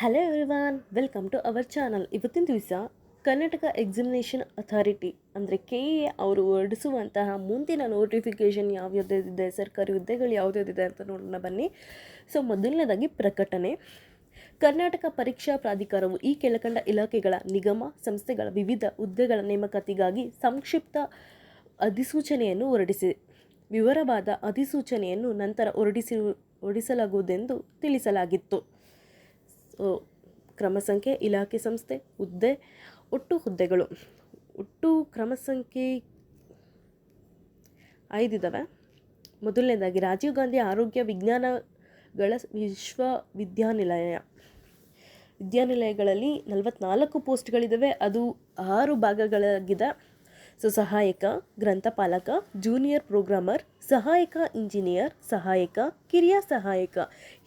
Hello everyone welcome to our channel ಇವತ್ತಿನ ದಿವಸ Karnataka examination authority ಅಂದರೆ ಕೆ ಎ ಅವರು ಹೊರಡಿಸುವಂತಹ ಮುಂದಿನ ನೋಟಿಫಿಕೇಷನ್ ಯಾವ್ಯಾವ್ದಿದೆ, ಸರ್ಕಾರಿ ಹುದ್ದೆಗಳು ಇದೆ ಅಂತ ನೋಡೋಣ ಬನ್ನಿ. ಸೊ ಮೊದಲನೇದಾಗಿ ಪ್ರಕಟಣೆ. ಕರ್ನಾಟಕ ಪರೀಕ್ಷಾ ಪ್ರಾಧಿಕಾರವು ಈ ಕೆಳಕಂಡ ಇಲಾಖೆಗಳ ನಿಗಮ ಸಂಸ್ಥೆಗಳ ವಿವಿಧ ಹುದ್ದೆಗಳ ನೇಮಕಾತಿಗಾಗಿ ಸಂಕ್ಷಿಪ್ತ ಅಧಿಸೂಚನೆಯನ್ನು ಹೊರಡಿಸಿದೆ ವಿವರವಾದ ಅಧಿಸೂಚನೆಯನ್ನು ನಂತರ ಹೊರಡಿಸಿ, ಹೊರಡಿಸಲಾಗುವುದೆಂದು ತಿಳಿಸಲಾಗಿತ್ತು. ಕ್ರಮ ಸಂಖ್ಯೆ ಇಲಾಖೆ ಸಂಸ್ಥೆ, ಹುದ್ದೆ, ಒಟ್ಟು ಹುದ್ದೆಗಳು. ಒಟ್ಟು ಕ್ರಮ ಸಂಖ್ಯೆ ಐದಿದ್ದಾವೆ ಮೊದಲನೇದಾಗಿ, ರಾಜೀವ್ ಗಾಂಧಿ ಆರೋಗ್ಯ ವಿಜ್ಞಾನಗಳ ವಿಶ್ವವಿದ್ಯಾನಿಲಯ. ವಿದ್ಯಾನಿಲಯಗಳಲ್ಲಿ ನಲವತ್ನಾಲ್ಕು ಪೋಸ್ಟ್ಗಳಿದ್ದಾವೆ ಅದು ಆರು ಭಾಗಗಳಾಗಿದೆ. ಸೊ ಸಹಾಯಕ ಗ್ರಂಥಪಾಲಕ ಜೂನಿಯರ್ ಪ್ರೋಗ್ರಾಮರ್, ಸಹಾಯಕ ಇಂಜಿನಿಯರ್, ಸಹಾಯಕ, ಕಿರಿಯ ಸಹಾಯಕ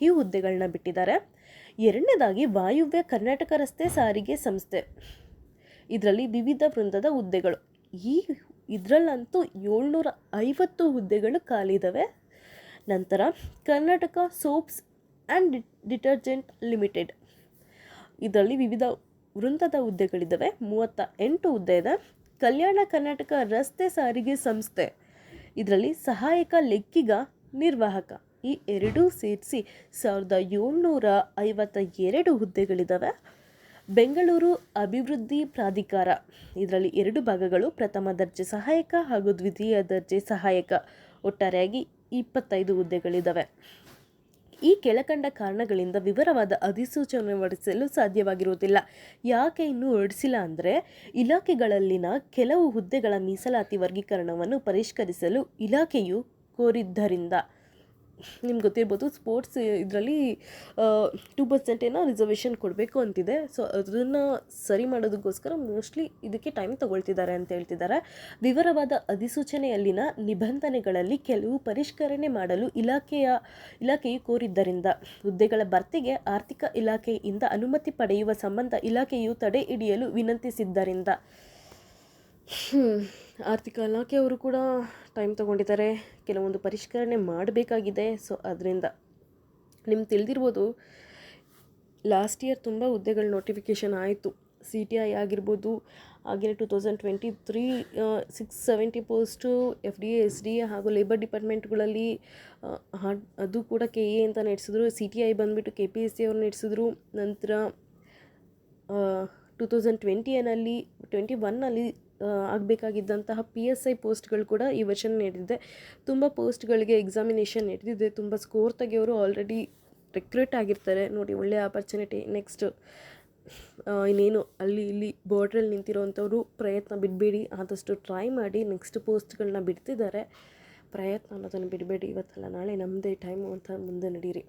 ಈ ಹುದ್ದೆಗಳನ್ನ ಬಿಟ್ಟಿದ್ದಾರೆ. ಎರಡನೇದಾಗಿ ವಾಯುವ್ಯ ಕರ್ನಾಟಕ ರಸ್ತೆ ಸಾರಿಗೆ ಸಂಸ್ಥೆ. ಇದರಲ್ಲಿ ವಿವಿಧ ವೃಂದದ ಹುದ್ದೆಗಳು. ಈ ಇದರಲ್ಲಂತೂ ಏಳ್ನೂರ ಐವತ್ತು ಹುದ್ದೆಗಳು ಖಾಲಿ ಇದ್ದಾವೆ ನಂತರ Karnataka soaps and detergent limited. ಇದರಲ್ಲಿ ವಿವಿಧ ವೃಂದದ ಹುದ್ದೆಗಳಿದ್ದಾವೆ ಮೂವತ್ತ ಎಂಟು ಹುದ್ದೆ ಇದೆ. ಕಲ್ಯಾಣ ಕರ್ನಾಟಕ ರಸ್ತೆ ಸಾರಿಗೆ ಸಂಸ್ಥೆ. ಇದರಲ್ಲಿ ಸಹಾಯಕ ಲೆಕ್ಕಿಗ ನಿರ್ವಾಹಕ. ಈ ಎರಡೂ ಸೇರಿಸಿ ಸಾವಿರದ ಏಳ್ನೂರ ಐವತ್ತ ಎರಡು ಹುದ್ದೆಗಳಿದ್ದಾವೆ ಬೆಂಗಳೂರು ಅಭಿವೃದ್ಧಿ ಪ್ರಾಧಿಕಾರ. ಇದರಲ್ಲಿ ಎರಡು ಭಾಗಗಳು ಪ್ರಥಮ ದರ್ಜೆ ಸಹಾಯಕ ಹಾಗೂ ದ್ವಿತೀಯ ದರ್ಜೆ ಸಹಾಯಕ. ಒಟ್ಟಾರೆಯಾಗಿ ಇಪ್ಪತ್ತೈದು ಹುದ್ದೆಗಳಿದ್ದಾವೆ ಈ ಕೆಳಕಂಡ ಕಾರಣಗಳಿಂದ ವಿವರವಾದ ಅಧಿಸೂಚನೆ ಹೊರಡಿಸಲು ಸಾಧ್ಯವಾಗಿರುವುದಿಲ್ಲ. ಯಾಕೆ ಇನ್ನೂ ಹೊರಡಿಸಿಲ್ಲ ಅಂದರೆ, ಇಲಾಖೆಗಳಲ್ಲಿನ ಕೆಲವು ಹುದ್ದೆಗಳ ಮೀಸಲಾತಿ ವರ್ಗೀಕರಣವನ್ನು ಪರಿಷ್ಕರಿಸಲು ಇಲಾಖೆಯು ಕೋರಿದ್ದರಿಂದ. ನಿಮ್ಗೆ ಗೊತ್ತಿರ್ಬೋದು ಸ್ಪೋರ್ಟ್ಸ್ ಇದರಲ್ಲಿ ಟೂ ಪರ್ಸೆಂಟ್ ಏನೋ ರಿಸರ್ವೇಷನ್ ಕೊಡಬೇಕು ಅಂತಿದೆ. ಸೊ ಅದನ್ನು ಸರಿ ಮಾಡೋದಕ್ಕೋಸ್ಕರ ಮೋಸ್ಟ್ಲಿ ಇದಕ್ಕೆ ಟೈಮ್ ತೊಗೊಳ್ತಿದ್ದಾರೆ ಅಂತ ಹೇಳ್ತಿದ್ದಾರೆ. ವಿವರವಾದ ಅಧಿಸೂಚನೆಯಲ್ಲಿನ ನಿಬಂಧನೆಗಳಲ್ಲಿ ಕೆಲವು ಪರಿಷ್ಕರಣೆ ಮಾಡಲು ಇಲಾಖೆಯ, ಇಲಾಖೆಯು ಕೋರಿದ್ದರಿಂದ ಹುದ್ದೆಗಳ ಭರ್ತಿಗೆ ಆರ್ಥಿಕ ಇಲಾಖೆಯಿಂದ ಅನುಮತಿ ಪಡೆಯುವ ಸಂಬಂಧ ಇಲಾಖೆಯು ತಡೆ ಹಿಡಿಯಲು ವಿನಂತಿಸಿದ್ದರಿಂದ. ಆರ್ಥಿಕ ಇಲಾಖೆಯವರು ಕೂಡ ಟೈಮ್ ತಗೊಂಡಿದ್ದಾರೆ. ಕೆಲವೊಂದು ಪರಿಷ್ಕರಣೆ ಮಾಡಬೇಕಾಗಿದೆ. ಸೊ ಅದರಿಂದ ನಿಮ್ಗೆ ತಿಳಿದಿರ್ಬೋದು ಲಾಸ್ಟ್ ಇಯರ್ ತುಂಬ ಹುದ್ದೆಗಳ ನೋಟಿಫಿಕೇಷನ್ ಆಯಿತು. ಸಿ ಟಿ ಐ ಆಗಿರ್ಬೋದು, ಹಾಗೆಯೇ two thousand twenty three six seventy post F D A S D A ಹಾಗೂ ಲೇಬರ್ ಡಿಪಾರ್ಟ್ಮೆಂಟ್ಗಳಲ್ಲಿ ಅದು ಕೂಡ ಕೆ ಎ ಅಂತ ನಡೆಸಿದ್ರು. ಸಿ ಟಿ ಐ ಬಂದುಬಿಟ್ಟು ಕೆ ಪಿ ಎಸ್ ಸಿ ಅವರು ನಡೆಸಿದ್ರು. ನಂತರ ಟೂ ತೌಸಂಡ್ ಟ್ವೆಂಟಿಯನಲ್ಲಿ ಟ್ವೆಂಟಿ ಒನ್ನಲ್ಲಿ ಆಗಬೇಕಾಗಿದ್ದಂತಹ ಪಿ ಎಸ್ ಐ ಪೋಸ್ಟ್ಗಳು ಕೂಡ ಈ ವರ್ಷ ನಡೆದಿದೆ. ತುಂಬ ಪೋಸ್ಟ್ಗಳಿಗೆ ಎಕ್ಸಾಮಿನೇಷನ್ ನಡೆದಿದೆ. ತುಂಬ ಸ್ಕೋರ್ ತೆಗೆಯೋರು ಆಲ್ರೆಡಿ ರಿಕ್ರೂಟ್ ಆಗಿರ್ತಾರೆ. ನೋಡಿ ಒಳ್ಳೆಯ ಆಪರ್ಚುನಿಟಿ ನೆಕ್ಸ್ಟ್ ಇನ್ನೇನು, ಅಲ್ಲಿ, ಇಲ್ಲಿ ಬಾರ್ಡ್ರಲ್ಲಿ ನಿಂತಿರೋವಂಥವ್ರು ಪ್ರಯತ್ನ ಬಿಡಬೇಡಿ. ಆದಷ್ಟು ಟ್ರೈ ಮಾಡಿ ನೆಕ್ಸ್ಟ್ ಪೋಸ್ಟ್ಗಳನ್ನ ಬಿಡ್ತಿದ್ದಾರೆ. ಪ್ರಯತ್ನ ಅನ್ನೋದನ್ನು ಬಿಡಬೇಡಿ. ಇವತ್ತಲ್ಲ, ನಾಳೆ ನಮ್ಮದೇ ಟೈಮು ಅಂತ ಮುಂದೆ ನಡೀರಿ.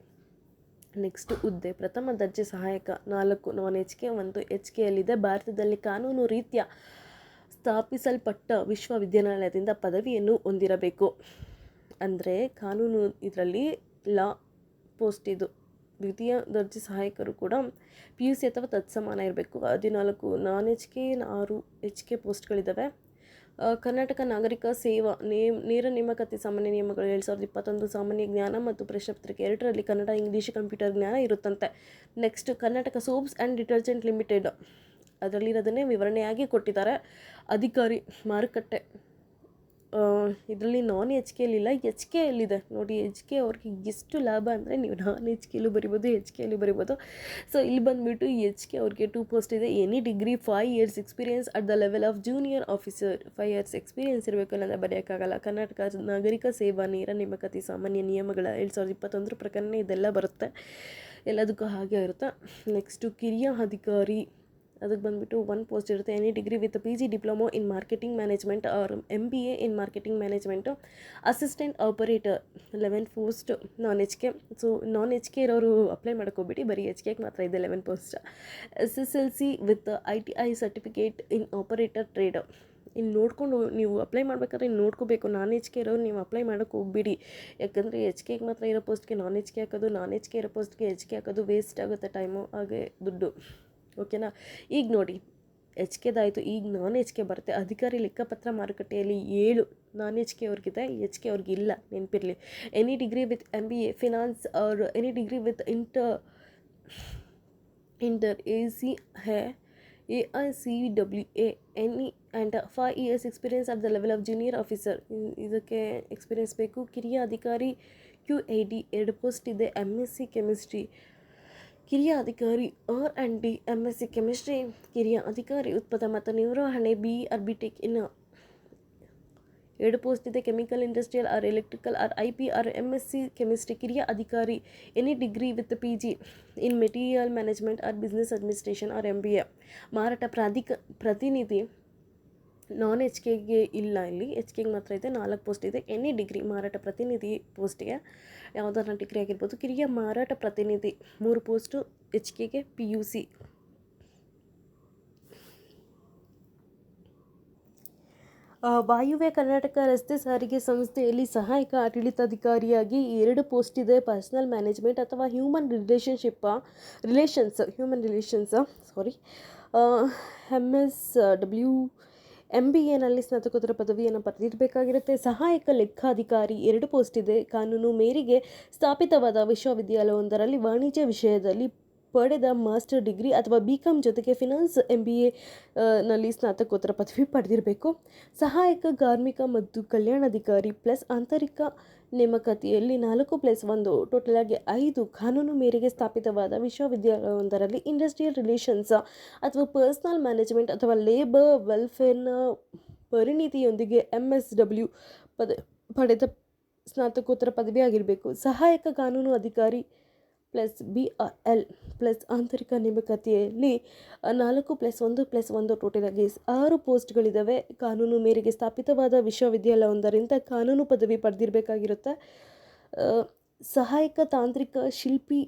ನೆಕ್ಸ್ಟ್ ಹುದ್ದೆ. ಪ್ರಥಮ ದರ್ಜೆ ಸಹಾಯಕ ನಾಲ್ಕು, ನಾನ್ ಎಚ್ ಕೆ ಒಂದು. ಎಚ್ ಕೆಯಲ್ಲಿದೆ ಭಾರತದಲ್ಲಿ ಕಾನೂನು ರೀತ್ಯ ಸ್ಥಾಪಿಸಲ್ಪಟ್ಟ ವಿಶ್ವವಿದ್ಯಾನಿಲಯದಿಂದ ಪದವಿಯನ್ನು ಹೊಂದಿರಬೇಕು. ಅಂದರೆ ಕಾನೂನು ಇದರಲ್ಲಿ ಲಾ ಪೋಸ್ಟ್ ಇದು, ದ್ವಿತೀಯ ದರ್ಜೆ ಸಹಾಯಕರು ಕೂಡ ಪಿ ಯು ಸಿ ಅಥವಾ ತತ್ಸಮಾನ ಇರಬೇಕು. ಹದಿನಾಲ್ಕು ನಾನ್ ಎಚ್ ಕೆ ಆರು ಎಚ್ ಕೆ ಪೋಸ್ಟ್ಗಳಿದ್ದಾವೆ ಕರ್ನಾಟಕ ನಾಗರಿಕ ಸೇವಾ ನೇಮ್ ನೇರ ನೇಮಕಾತಿ ಸಾಮಾನ್ಯ ನಿಯಮಗಳು ಎರಡು ಸಾವಿರದ ಇಪ್ಪತ್ತೊಂದು ಸಾಮಾನ್ಯ ಜ್ಞಾನ ಮತ್ತು ಪ್ರಶ್ನೆ ಪತ್ರಿಕೆ ಎರಡರಲ್ಲಿ ಕನ್ನಡ, ಇಂಗ್ಲೀಷ್, ಕಂಪ್ಯೂಟರ್ ಜ್ಞಾನ ಇರುತ್ತಂತೆ. Next Karnataka soaps and detergent limited ಅದರಲ್ಲಿರೋದನ್ನೇ ವಿವರಣೆಯಾಗಿ ಕೊಟ್ಟಿದ್ದಾರೆ. ಅಧಿಕಾರಿ ಮಾರುಕಟ್ಟೆ ಇದರಲ್ಲಿ ನಾನ್ ಎಚ್ ಕೆ ಎಲ್ಲಿಲ್ಲ ಎಚ್ ಕೆ ಎಲ್ಲಿದೆ ನೋಡಿ ಎಚ್ ಕೆ ಅವ್ರಿಗೆ ಎಷ್ಟು ಲಾಭ ಅಂದರೆ ನೀವು ನಾನ್ ಎಚ್ ಕೆಲ್ಲೂ ಬರಿಬೋದು ಎಚ್ ಕೆಲ್ಲೂ ಬರಿಬೋದು. ಸೊ ಇಲ್ಲಿ ಬಂದುಬಿಟ್ಟು ಎಚ್ ಕೆ ಅವ್ರಿಗೆ ಟೂ ಪೋಸ್ಟ್ ಇದೆ. Any degree five years experience at the level of junior officer five years experience ಇರಬೇಕು ಅನ್ನೋದು ಬರೆಯೋಕ್ಕಾಗಲ್ಲ. ಕರ್ನಾಟಕ ನಾಗರಿಕ ಸೇವಾ, ನೇರ ನೇಮಕಾತಿ, ಸಾಮಾನ್ಯ ನಿಯಮಗಳ ಎರಡು ಸಾವಿರದ ಇಪ್ಪತ್ತೊಂದರ ಪ್ರಕರಣ ಇದೆಲ್ಲ ಬರುತ್ತೆ. ಎಲ್ಲದಕ್ಕೂ ಹಾಗೆ ಇರುತ್ತೆ. ನೆಕ್ಸ್ಟು ಕಿರಿಯ ಅಧಿಕಾರಿ. ಅದಕ್ಕೆ ಬಂದುಬಿಟ್ಟು ಒನ್ ಪೋಸ್ಟ್ ಇರುತ್ತೆ. Any degree with P G diploma in marketing management or M B A in marketing management. Assistant operator eleven post non H K. So non H K ಇರೋರು ಅಪ್ಲೈ ಮಾಡ್ಕೋಬಿಡಿ. ಬರೀ H ಕೆಗೆ ಮಾತ್ರ ಇದೆ eleven post. S S L C with I T I certificate in operator trade. ಇನ್ನು ನೋಡ್ಕೊಂಡು ನೀವು apply ಮಾಡ್ಬೇಕಾದ್ರೆ ಇನ್ನು ನೋಡ್ಕೋಬೇಕು. ನಾನ್ ಎಚ್ ಕೆ ಇರೋರು ನೀವು ಅಪ್ಲೈ ಮಾಡೋಕ್ಕೆ ಹೋಗ್ಬಿಡಿ. ಯಾಕಂದರೆ ಎಚ್ ಕೆಗೆ ಮಾತ್ರ ಇರೋ ಪೋಸ್ಟ್ಗೆ ನಾನ್ ಎಚ್ ಕೆ ಹಾಕೋದು, ನಾನ್ ಎಚ್ ಕೆ ಇರೋ ಪೋಸ್ಟ್ಗೆ ಎಚ್ ಕೆ ಹಾಕೋದು ವೇಸ್ಟ್ ಆಗುತ್ತೆ ಟೈಮು ಹಾಗೆ ದುಡ್ಡು. ಓಕೆನಾ? ಈಗ ನೋಡಿ, ಎಚ್ ಕೆದಾಯಿತು. ಈಗ ನಾನ್ ಎಚ್ ಕೆ ಬರುತ್ತೆ. ಅಧಿಕಾರಿ ಲೆಕ್ಕಪತ್ರ ಮಾರುಕಟ್ಟೆಯಲ್ಲಿ ಏಳು ನಾನ್ ಎಚ್ ಕೆ ಅವ್ರಿಗಿದೆ. ಎಚ್ ಕೆ ಅವ್ರಿಗಿಲ್ಲ ನೆನಪಿರಲಿ. Any degree with M B A finance or any degree with inter inter A C A A I C W A any and five years experience at the level of junior officer ಇದಕ್ಕೆ experience ಬೇಕು. ಕಿರಿಯ ಅಧಿಕಾರಿ Q A D ಎರಡು post ಇದೆ. M S C chemistry ಕಿರಿಯ ಅಧಿಕಾರಿ R and D M S C chemistry, ಕಿರಿಯ ಅಧಿಕಾರಿ ಉತ್ಪಾದ ಮತ್ತು ನಿರ್ವಹಣೆ ಬಿ ಟೆಕ್ ಇನ್ನು ಎರಡು ಪೋಸ್ಟ್ ಇದೆ. Chemical, industrial or electrical or I P or M S C chemistry, ಕಿರಿಯ ಅಧಿಕಾರಿ any degree with P G in material management or business administration or M B A. ಮಾರಾಟ ಪ್ರಾಧಿಕ ಪ್ರತಿನಿಧಿ ನಾನ್ ಎಚ್ ಕೆಗೆ ಇಲ್ಲ ಇಲ್ಲಿ. ಎಚ್ ಕೆಗೆ ಮಾತ್ರ ಇದೆ. ನಾಲ್ಕು ಪೋಸ್ಟ್ ಇದೆ. ಎನಿ ಡಿಗ್ರಿ ಮಾರಾಟ ಪ್ರತಿನಿಧಿ ಪೋಸ್ಟಿಗೆ ಯಾವುದಾರ ಡಿಗ್ರಿ ಆಗಿರ್ಬೋದು. ಕಿರಿಯ ಮಾರಾಟ ಪ್ರತಿನಿಧಿ ಮೂರು ಪೋಸ್ಟು ಎಚ್ ಕೆಗೆ ಪಿ ಯು ಸಿ ವಾಯುವ್ಯ ಕರ್ನಾಟಕ ರಸ್ತೆ ಸಾರಿಗೆ ಸಂಸ್ಥೆಯಲ್ಲಿ ಸಹಾಯಕ ಆಡಳಿತಾಧಿಕಾರಿಯಾಗಿ ಎರಡು ಪೋಸ್ಟ್ ಇದೆ. ಪರ್ಸನಲ್ ಮ್ಯಾನೇಜ್ಮೆಂಟ್ ಅಥವಾ human relationship relations human relations sorry M S W M B ಎನಲ್ಲಿ ಸ್ನಾತಕೋತ್ತರ ಪದವಿಯನ್ನು ಪಡೆದಿರಬೇಕಾಗಿರುತ್ತೆ. ಸಹಾಯಕ ಲೆಕ್ಕಾಧಿಕಾರಿ ಎರಡು ಪೋಸ್ಟ್ ಇದೆ. ಕಾನೂನು ಮೇರೆಗೆ ಸ್ಥಾಪಿತವಾದ ವಿಶ್ವವಿದ್ಯಾಲಯವೊಂದರಲ್ಲಿ ವಾಣಿಜ್ಯ ವಿಷಯದಲ್ಲಿ ಪಡೆದ ಮಾಸ್ಟರ್ ಡಿಗ್ರಿ ಅಥವಾ ಬಿ ಕಾಮ್ ಜೊತೆಗೆ ಫಿನಾನ್ಸ್ ಎಂ ಬಿ ಎ ನಲ್ಲಿ ಸ್ನಾತಕೋತ್ತರ ಪದವಿ ಪಡೆದಿರಬೇಕು. ಸಹಾಯಕ, ಕಾರ್ಮಿಕ ಮತ್ತು ಕಲ್ಯಾಣಾಧಿಕಾರಿ ಪ್ಲಸ್ ಆಂತರಿಕ ನೇಮಕಾತಿಯಲ್ಲಿ ನಾಲ್ಕು ಪ್ಲಸ್ ಒಂದು ಟೋಟಲ್ ಆಗಿ ಐದು ಕಾನೂನು ಮೇರೆಗೆ ಸ್ಥಾಪಿತವಾದ ವಿಶ್ವವಿದ್ಯಾಲಯವೊಂದರಲ್ಲಿ ಇಂಡಸ್ಟ್ರಿಯಲ್ ರಿಲೇಷನ್ಸ್ ಅಥವಾ ಪರ್ಸ್ನಲ್ ಮ್ಯಾನೇಜ್ಮೆಂಟ್ ಅಥವಾ ಲೇಬರ್ ವೆಲ್ಫೇರ್ನ ಪರಿಣಿತಿಯೊಂದಿಗೆ ಎಂ ಎಸ್ ಡಬ್ಲ್ಯೂ ಪದ, ಪಡೆದ ಸ್ನಾತಕೋತ್ತರ ಪದವಿ ಆಗಿರಬೇಕು ಸಹಾಯಕ, ಕಾನೂನು ಅಧಿಕಾರಿ ಪ್ಲಸ್ ಬಿ ಎಲ್ ಪ್ಲಸ್ ಆಂತರಿಕ ನೇಮಕಾತಿಯಲ್ಲಿ ನಾಲ್ಕು ಪ್ಲಸ್ ಒಂದು ಪ್ಲಸ್ ಒಂದು ಟೋಟಲಾಗಿ ಆರು ಪೋಸ್ಟ್ಗಳಿದ್ದಾವೆ ಕಾನೂನು ಮೇರೆಗೆ ಸ್ಥಾಪಿತವಾದ ವಿಶ್ವವಿದ್ಯಾಲಯವೊಂದರಿಂದ ಕಾನೂನು ಪದವಿ ಪಡೆದಿರಬೇಕಾಗಿರುತ್ತೆ. ಸಹಾಯಕ ತಾಂತ್ರಿಕ ಶಿಲ್ಪಿ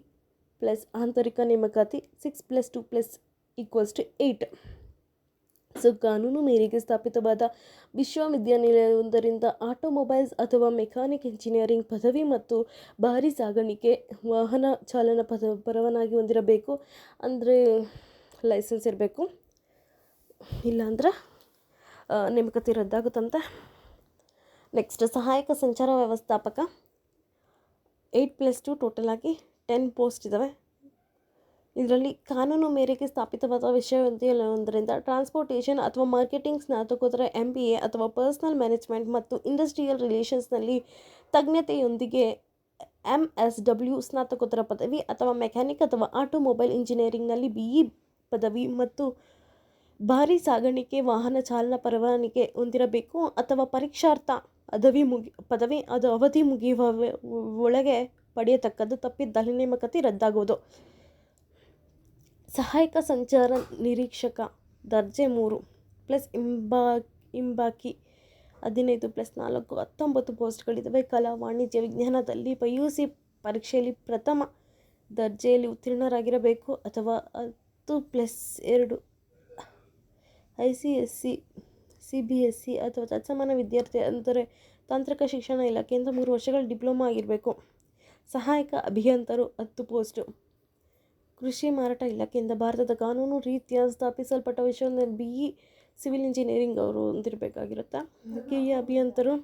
ಪ್ಲಸ್ ಆಂತರಿಕ ನೇಮಕಾತಿ six plus two plus equals to eight so ಕಾನೂನು ಮೇರೆಗೆ ಸ್ಥಾಪಿತವಾದ ವಿಶ್ವವಿದ್ಯಾನಿಲಯವೊಂದರಿಂದ ಆಟೋಮೊಬೈಲ್ಸ್ ಅಥವಾ ಮೆಕ್ಯಾನಿಕ್ ಇಂಜಿನಿಯರಿಂಗ್ ಪದವಿ ಮತ್ತು ಭಾರಿ ಸಾಗಾಣಿಕೆ ವಾಹನ ಚಾಲನ ಪದ ಪರವಾನಗಿ ಹೊಂದಿರಬೇಕು. ಅಂದರೆ ಲೈಸೆನ್ಸ್ ಇರಬೇಕು. ಇಲ್ಲಾಂದ್ರೆ ನೇಮಕತಿ ರದ್ದಾಗುತ್ತಂತೆ. ನೆಕ್ಸ್ಟ್, ಸಹಾಯಕ ಸಂಚಾರ ವ್ಯವಸ್ಥಾಪಕ. ಏಯ್ಟ್ ಪ್ಲಸ್ ಟು ಟೋಟಲ್ ಆಗಿ ಟೆನ್ ಪೋಸ್ಟ್ ಇದ್ದಾವೆ ಇದರಲ್ಲಿ ಕಾನೂನು ಮೇರೆಗೆ ಸ್ಥಾಪಿತವಾದ ವಿಶ್ವವಿದ್ಯಾಲಯವೊಂದರಿಂದ ಟ್ರಾನ್ಸ್ಪೋರ್ಟೇಷನ್ ಅಥವಾ ಮಾರ್ಕೆಟಿಂಗ್ ಸ್ನಾತಕೋತ್ತರ ಎಂ ಬಿ ಎ ಅಥವಾ ಪರ್ಸನಲ್ ಮ್ಯಾನೇಜ್ಮೆಂಟ್ ಮತ್ತು ಇಂಡಸ್ಟ್ರಿಯಲ್ ರಿಲೇಷನ್ಸ್ನಲ್ಲಿ ತಜ್ಞತೆಯೊಂದಿಗೆ ಎಂ ಎಸ್ ಡಬ್ಲ್ಯೂ ಸ್ನಾತಕೋತ್ತರ ಪದವಿ ಅಥವಾ ಮೆಕ್ಯಾನಿಕ್ ಅಥವಾ ಆಟೋಮೊಬೈಲ್ ಇಂಜಿನಿಯರಿಂಗ್ನಲ್ಲಿ ಬಿ ಇ ಪದವಿ ಮತ್ತು ಭಾರಿ ಸಾಗಾಣಿಕೆ, ವಾಹನ ಚಾಲನಾ ಪರವಾನಿಗೆ ಹೊಂದಿರಬೇಕು ಅಥವಾ ಪರೀಕ್ಷಾರ್ಥ ಪದವಿ ಮುಗಿ, ಪದವಿ ಅದು ಅವಧಿ ಮುಗಿಯುವ ಒಳಗೆ ಪಡೆಯತಕ್ಕದ್ದು ತಪ್ಪಿದ್ದಲ್ಲಿ ನೇಮಕತಿ ರದ್ದಾಗುವುದು. ಸಹಾಯಕ ಸಂಚಾರ ನಿರೀಕ್ಷಕ ದರ್ಜೆ ಮೂರು ಪ್ಲಸ್ ಇಂಬಾ, ಇಂಬಾಕಿ ಹದಿನೈದು ಪ್ಲಸ್ ನಾಲ್ಕು ಹತ್ತೊಂಬತ್ತು ಪೋಸ್ಟ್ಗಳಿದ್ದಾವೆ ಕಲಾ ವಾಣಿಜ್ಯ ವಿಜ್ಞಾನದಲ್ಲಿ ಪಿ ಯು ಸಿ ಪರೀಕ್ಷೆಯಲ್ಲಿ ಪ್ರಥಮ ದರ್ಜೆಯಲ್ಲಿ ಉತ್ತೀರ್ಣರಾಗಿರಬೇಕು ಅಥವಾ ಹತ್ತು ಪ್ಲಸ್ ಎರಡು I C S C C B S C ಅಥವಾ ತತ್ಸಮಾನ ವಿದ್ಯಾರ್ಥಿ ಅಂದರೆ ತಾಂತ್ರಿಕ ಶಿಕ್ಷಣ ಇಲಾಖೆಯಿಂದ ಮೂರು ವರ್ಷಗಳ ಡಿಪ್ಲೊಮಾ ಆಗಿರಬೇಕು. ಸಹಾಯಕ ಅಭಿಯಂತರು ಹತ್ತು ಪೋಸ್ಟು ಕೃಷಿ ಮಾರಾಟ ಇಲಾಖೆಯಿಂದ ಭಾರತದ ಕಾನೂನು ರೀತಿಯ ಸ್ಥಾಪಿಸಲ್ಪಟ್ಟ ವಿಷಯವನ್ನು ಬಿ ಇ ಸಿವಿಲ್ ಇಂಜಿನಿಯರಿಂಗ್ ಅವರು ಹೊಂದಿರಬೇಕಾಗಿರುತ್ತೆ? ಕಿರಿಯ ಅಭಿಯಂತರು